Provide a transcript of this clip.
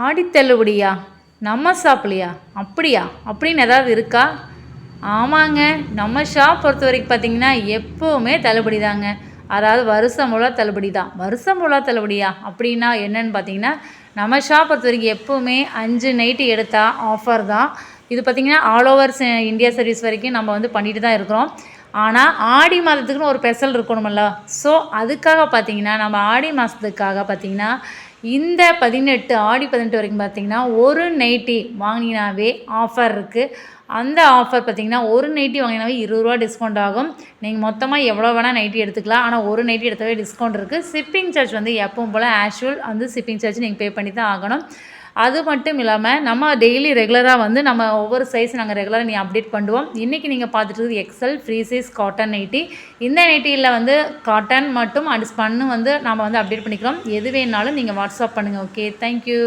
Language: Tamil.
ஆடித்தள்ளுபடியா நம்ம ஷாப்லையா அப்படியா? அப்படின்னு ஏதாவது இருக்கா? ஆமாங்க நம்ம ஷாப் பொறுத்த வரைக்கும் பார்த்தீங்கன்னா எப்போவுமே தள்ளுபடி தாங்க. அதாவது வருஷம் முழு தள்ளுபடி தான். வருஷம் முழு தள்ளுபடியா? அப்படின்னா என்னன்னு பார்த்தீங்கன்னா நம்ம ஷாப் பொறுத்த வரைக்கும் எப்போவுமே அஞ்சு நைட்டு எடுத்தால் ஆஃபர் தான். இது பார்த்திங்கன்னா ஆல் ஓவர் இந்தியா சர்வீஸ் வரைக்கும் நம்ம வந்து பண்ணிட்டு தான் இருக்கிறோம். ஆனால் ஆடி மாதத்துக்குன்னு ஒரு ஸ்பெஷல் இருக்கணுமில்ல. ஸோ அதுக்காக பார்த்தீங்கன்னா நம்ம ஆடி மாதத்துக்காக பார்த்தீங்கன்னா இந்த பதினெட்டு ஆடி பதினெட்டு வரைக்கும் பார்த்தீங்கன்னா ஒரு நைட்டி வாங்கினாவே ஆஃபர் இருக்குது அந்த ஆஃபர் பார்த்தீங்கன்னா ஒரு நைட்டி வாங்கினாவே இருபது ரூபா டிஸ்கவுண்ட் ஆகும். நீங்கள் மொத்தமாக எவ்வளோ வேணால் நைட்டி எடுத்துக்கலாம். ஆனால் ஒரு நைட்டி எடுத்தாவே டிஸ்கவுண்ட் இருக்குது ஷிப்பிங் சார்ஜ் வந்து எப்பவும் போல் ஆஷுவல் வந்து ஷிப்பிங் சார்ஜ் நீங்கள் பே பண்ணி தான் ஆகணும். அது மட்டும் இல்லாமல் நம்ம டெய்லி ரெகுலராக வந்து நம்ம ஒவ்வொரு சைஸ் நாங்கள் ரெகுலராக நீ அப்டேட் பண்ணுவோம். இன்றைக்கி நீங்கள் பார்த்துட்டு excel free size cotton nighty இந்த நைட்டியில் வந்து காட்டன் மட்டும் அண்ட் ஸ்பன்னு வந்து நம்ம வந்து அப்டேட் பண்ணிக்கிறோம். எது வேணாலும் நீங்கள் வாட்ஸ்அப் பண்ணுங்கள் ஓகே தேங்க்யூ